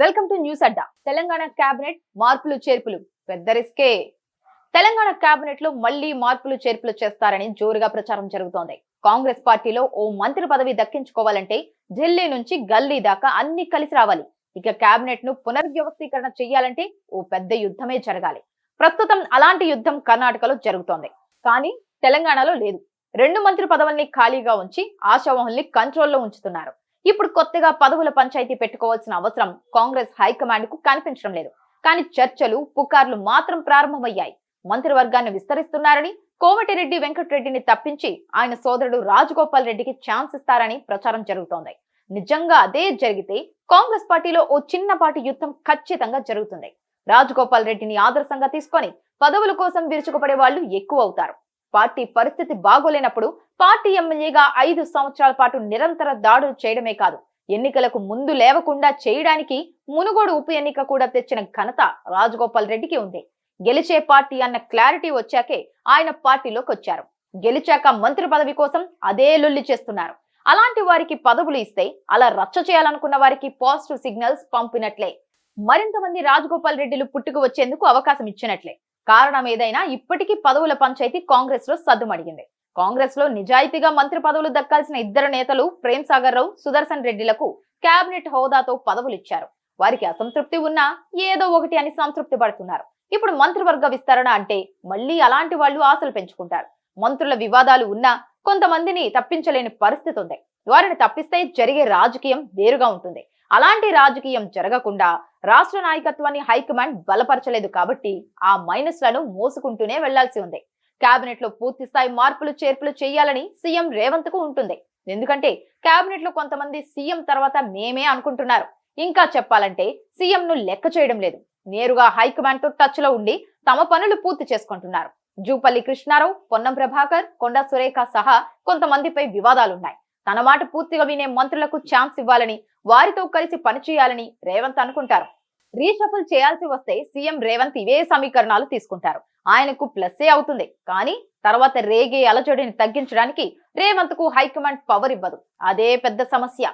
Welcome to news Adda. Telangana cabinet మార్పులు చేర్పులు. పెద్ద రిస్కే. తెలంగాణ కేబినెట్లో మళ్ళీ మార్పులు చేర్పులు చేస్తారని జోరుగా ప్రచారం జరుగుతోంది. కాంగ్రెస్ పార్టీలో ఓ మంత్రి పదవి దక్కించుకోవాలంటే ఢిల్లీ నుంచి గల్లీ దాకా అన్ని కలిసి రావాలి. ఇక కేబినెట్ను పునర్వ్యవస్థీకరణ చేయాలంటే ఓ పెద్ద యుద్ధమే జరగాలి. ప్రస్తుతం అలాంటి యుద్ధం కర్ణాటకలో జరుగుతోంది. కానీ తెలంగాణలో లేదు. రెండు మంత్రి పదవుల్ని ఖాళీగా ఉంచి ఆశావహుల్ని కంట్రోల్లో ఉంచుతున్నారు. ఇప్పుడు కొత్తగా పదవుల పంచాయతీ పెట్టుకోవాల్సిన అవసరం కాంగ్రెస్ హైకమాండ్కు కనిపించడం లేదు. కానీ చర్చలు పుకార్లు మాత్రం ప్రారంభమయ్యాయి. మంత్రివర్గాన్ని విస్తరిస్తున్నారని కోమటిరెడ్డి వెంకటరెడ్డిని తప్పించి ఆయన సోదరుడు రాజగోపాల్ రెడ్డికి ఛాన్స్ ఇస్తారని ప్రచారం జరుగుతోంది. నిజంగా అదే జరిగితే కాంగ్రెస్ పార్టీలో ఓ చిన్నపాటి యుద్ధం ఖచ్చితంగా జరుగుతుంది. రాజగోపాల్ రెడ్డిని ఆదర్శంగా తీసుకొని పదవుల కోసం విరుచుకుపడే వాళ్ళు ఎక్కువ అవుతారు పార్టీ పరిస్థితి బాగోలేనప్పుడు పార్టీ ఎమ్మెల్యేగా ఐదు సంవత్సరాల పాటు నిరంతర దాడులు చేయడమే కాదు ఎన్నికలకు ముందు లేవకుండా చేయడానికి మునుగోడు ఉప ఎన్నిక కూడా తెచ్చిన ఘనత రాజగోపాల్ రెడ్డికి ఉంది. గెలిచే పార్టీ అన్న క్లారిటీ వచ్చాకే ఆయన పార్టీలోకి వచ్చారు. గెలిచాక మంత్రి పదవి కోసం అదే లొల్లి చేస్తున్నారు. అలాంటి వారికి పదవులు ఇస్తే అలా రచ్చ చేయాలనుకున్న వారికి పాజిటివ్ సిగ్నల్స్ పంపినట్లే. మరింత మంది రాజగోపాల్ రెడ్డిలు పుట్టుకు వచ్చేందుకు అవకాశం ఇచ్చినట్లే. కారణం ఏదైనా ఇప్పటికీ పదవుల పంచాయతీ కాంగ్రెస్లో సద్దుమడిగింది. కాంగ్రెస్లో నిజాయితీగా మంత్రి పదవులు దక్కాల్సిన ఇద్దరు నేతలు ప్రేమ్ సాగర్ రావు సుదర్శన్ రెడ్డిలకు కేబినెట్ హోదాతో పదవులు ఇచ్చారు వారికి అసంతృప్తి ఉన్నా ఏదో ఒకటి అని సంతృప్తి పడుతున్నారు. ఇప్పుడు మంత్రివర్గ విస్తరణ అంటే మళ్ళీ అలాంటి వాళ్ళు ఆశలు పెంచుకుంటారు. మంత్రుల వివాదాలు ఉన్నా కొంతమందిని తప్పించలేని పరిస్థితి ఉంది. వారిని తప్పిస్తే జరిగే రాజకీయం వేరుగా ఉంటుంది. అలాంటి రాజకీయం జరగకుండా రాష్ట్ర నాయకత్వాన్ని హైకమాండ్ బలపరచలేదు కాబట్టి ఆ మైనస్లను మోసుకుంటూనే వెళ్ళాల్సి ఉంది. కేబినెట్లో పూర్తి స్థాయి మార్పులు చేర్పులు చేయాలని సీఎం రేవంత్కు ఉంటుంది. ఎందుకంటే కేబినెట్లో కొంతమంది సీఎం తర్వాత మేమే అనుకుంటున్నారు. ఇంకా చెప్పాలంటే సీఎం ను లెక్క చేయడం లేదు. నేరుగా హైకమాండ్తో టచ్లో ఉండి తమ పనులు పూర్తి చేసుకుంటున్నారు. జూపల్లి కృష్ణారావు పొన్నం ప్రభాకర్ కొండ సురేఖ సహా కొంతమందిపై వివాదాలున్నాయి. తన మాట పూర్తిగా వినే మంత్రులకు ఛాన్స్ ఇవ్వాలని వారితో కలిసి పనిచేయాలని రేవంత్ అనుకుంటారు. రీషఫుల్ చేయాల్సి వస్తే సీఎం రేవంత్ ఇవే సమీకరణాలు తీసుకుంటారు. ఆయనకు ప్లస్సే అవుతుంది. కానీ తర్వాత రేగే అలజడిని తగ్గించడానికి రేవంత్కు హైకమాండ్ పవర్ ఇవ్వదు. అదే పెద్ద సమస్య.